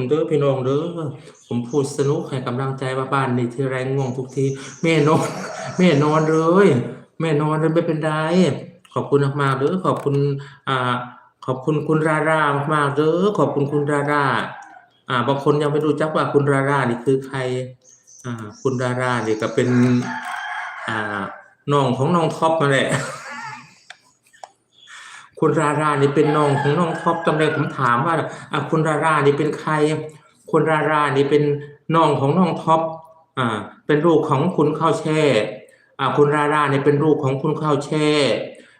ผมเด้อพี่น้องเด้อผมพูดสนุกให้กำลังใจว่าบ้านนี่ที่แรงง่วงทุกทีแม่นอนแม่นอนเลย แม่นอนเลยไม่เป็นไรขอบคุณมากๆเด้อขอบคุณอ่าขอบคุณคุณรารามากๆเด้อขอบคุณคุณราราอ่าบางคนยังไม่รู้จักว่าคุณรารานี่คือใครอ่าคุณรารานี่ก็เป็นอ่าน้องของน้องท็อปมาแหละ คุณรารานี่เป็นน้องของน้องท็อปจำได้ผมถามว่าอะคุณรารานี่เป็นใคร คุณรารานี่เป็นน้องของน้องท็อปอ่าเป็นลูกของคุณข้าวแช่อ่าคุณรารานี่เป็นลูกของคุณข้าวแช่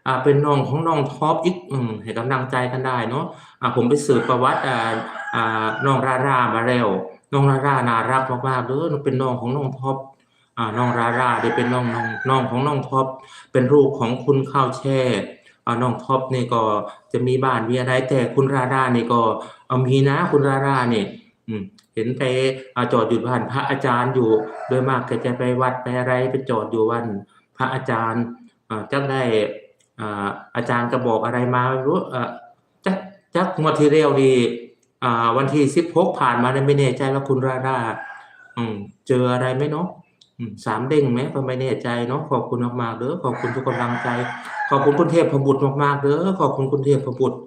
อ่าเป็นน้องของน้องท็อปอีกอืมให้กำลังใจกันได้เนาะอ่าผมไปสืบประวัติอ่าอ่าน้องรารามาแล้วน้องราราน่ารักมากๆเด้อเป็นน้องของน้องท็อปอ่าน้องราราได้เป็นน้องน้องน้องของน้องท็อปเป็นลูกของคุณข้าวแช่ น้องท็อปนี่ก็จะมีบ้านมีอะไรแต่คุณรารานี่ก็เอามีนะคุณราราเนี่อืมเห็นไปอ่าจอดอยู่บ้านพระอาจารย์อยู่ โดยมากแกจะไปวัดไปอะไรไปจอดอยู่วันพระอาจารย์จักได้อาอาจารย์ก็บอกอะไรมาไม่รู้จักจักงวดที่เร็วดีวันที่สิบหกผ่านมาเนี่ยไม่แน่ใจว่าคุณราราเจออะไรไหมเนาะอืม สามเด้งไหมก็ไม่แน่ใจเนาะขอบคุณมากๆเด้อขอบคุณทุกกำลังใจ ขอบคุณคุณเทพพบุตรมากๆเด้อขอบคุณคุณเทพพบุตร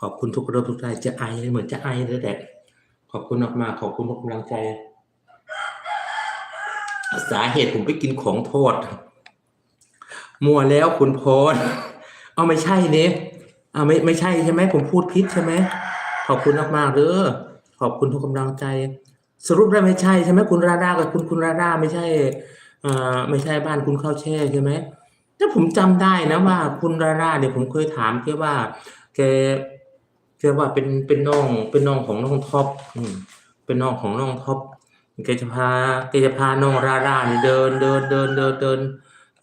ขอบคุณทุกเรื่องทุกใจจะไอเลยเหมือนจะไอเลยแหละขอบคุณมากๆขอบคุณทุกกำลังใจ สาเหตุผมไปกินของโทษมัวแล้วคุณพรเอาไม่ใช่เนี่ยเอาไม่ไม่ใช่ใช่ไหมผมพูดพิษใช่ไหมขอบคุณมากๆเด้อขอบคุณทุกกำลังใจ สรุปแล้วไม่ใช่ใช่ไหมคุณราดากับคุณคุณราดาไม่ใช่อ่อไม่ใช่บ้านคุณข้าวแช่ใช่ไหมถ้าผมจำได้นะว่าคุณราดาเนี่ยผมเคยถามแกว่าแกแกว่าเป็นเป็นน้องเป็นน้องของน้องท็อปอืมเป็นน้องของน้องท็อปแกจะพาแกจะพาน้องราดาเนี่ยเดินเดินเดินเดินเดิน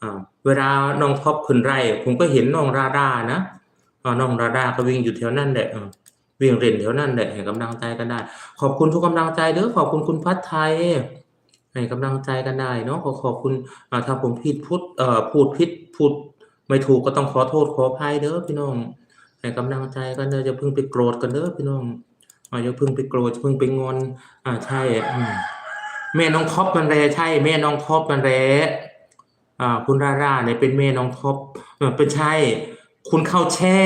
อ่าเวลาน้องท็อปขึ้นไร่ผมก็เห็นน้องราดานะอ่าน้องราดาก็วิ่งอยู่แถวนั่นแหละ อ่าวิ่งเล่นแถวนั่นแหละให้กำลังใจกันได้ ขอบคุณทุกกำลังใจเด้อขอบคุณคุณพัฒไทยให้กำลังใจกันได้เนาะขอขอบคุณถ้าผมผิดพูดเอ่อพูดผิดพูดไม่ถูกก็ต้องขอโทษขออภัยเด้อพี่น้องให้กำลังใจกันเด้ออย่าเพิ่งไปโกรธกันเด้อพี่น้องอาอย่าเพิ่งไปโกรธเพิ่งไปงอนอ่าใช่แม่น้องท็อปมันแรใช่ แม่น้องท็อปมันแรอ่าคุณราราเนี่ยเป็นแม่น้องท็อปเป็นใช่ คุณข้าวแช่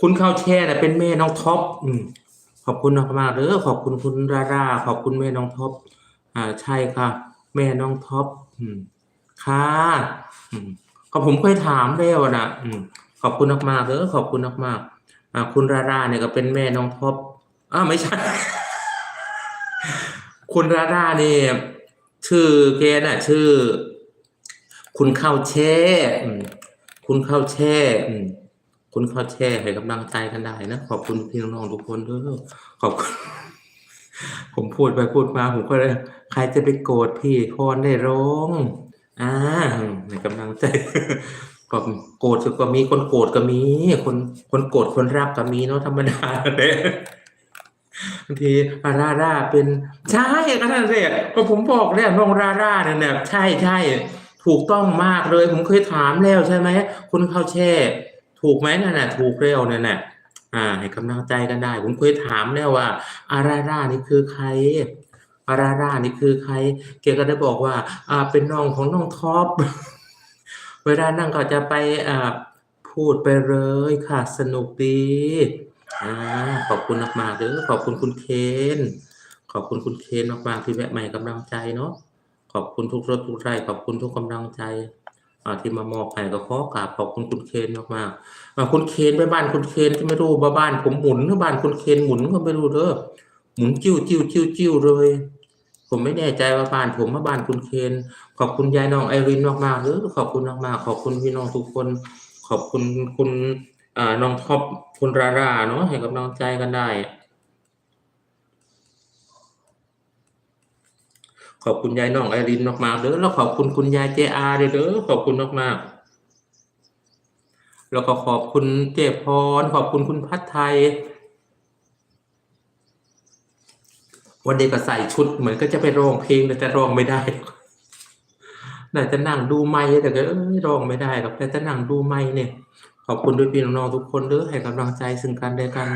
คุณข้าวแช่น่ะเป็นแม่น้องท็อปอืมขอบคุณมากเด้อขอบคุณคุณราราขอบคุณแม่น้องท็อปอ่าใช่ค่ะ แม่น้องท็อปอืมค่ะอืมก็ผมเคยถามแล้วนะอืมขอบคุณมากๆเด้อขอบคุณมากๆอ่าคุณราราเนี่ยก็เป็นแม่น้องท็อปอ้าไม่ใช่ คุณราราเนี่ยชื่อแกน่ะ ชื่อ คุณข้าวแช่ อืม คุณข้าวแช่ อืม คุณข้าแช่ให้กำลังใจกันได้นะ ขอบคุณพี่น้องทุกคนด้อขอบคุณผมพูดไปพูดมาผมก็เลยใครจะไปโกรธพี่พรได้ร้องอ่าให้กำลังใจก็โกรธก็มีคนโกรธก็มี คนคนโกรธคนรักก็มีเนาะธรรมดาเด้บางทีอาราราเป็นใช่ก็นั่นแหละก็ผมบอกแล้วน้องราราเนี่ยเนี่ยใช่ใช่ถูกต้องมากเลย ผมเคยถามแล้วใช่ไหมคุณข้าแช่ ถูกไหมนั่นน่ะถูกแล้วนั่นน่ะอ่า ให้กำลังใจกันได้ ผมเคยถามแล้วว่า อารารานี่คือใคร อารารานี่คือใครแกก็ได้บอกว่า อ่า เป็นน้องของน้องท็อป เวลานั่งก็จะไปอ่าพูดไปเลยค่ะ สนุกดีอ่าขอบคุณมากๆเด้อขอบคุณคุณเคนขอบคุณคุณเคนมากๆที่แวะมาให้กำลังใจเนาะขอบคุณทุกรถทุกไร่ขอบคุณทุกกำลังใจ ที่มามอบให้ก็ขอกราบขอบคุณคุณเคนมากๆอ่าคุณเคนไปบ้านคุณเคนที่ไม่รู้ว่าบ้านผมหมุนหรือบ้านคุณเคนหมุนก็ไม่รู้เด้อหมุนจิ้วจิ้วจิ้วจิ้วเลย ผมไม่แน่ใจว่าบ้านผมว่าบ้านคุณเคน ขอบคุณยายน้องไอรินมากๆเด้อขอบคุณมากๆขอบคุณพี่น้องทุกคน ขอบคุณคุณอ่าน้องท็อปคุณราราเนาะให้กำลังใจกันได้ ขอบคุณยายน้องไอรินมากๆเด้อแล้วขอบคุณคุณยายเจอาเด้อขอบคุณมากๆแล้วก็ขอบคุณเจพรขอบคุณคุณพัฒไทย วันเด็กก็ใส่ชุดเหมือนก็จะไปร้องเพลงแต่ร้องไม่ได้แต่จะนั่งดูไม้แต่ก็ร้องไม่ได้หรอกแต่จะนั่งดูไม้เนี่ย ขอบคุณด้วยพี่น้องๆทุกคนเด้อให้กำลังใจซึ่งกันและกัน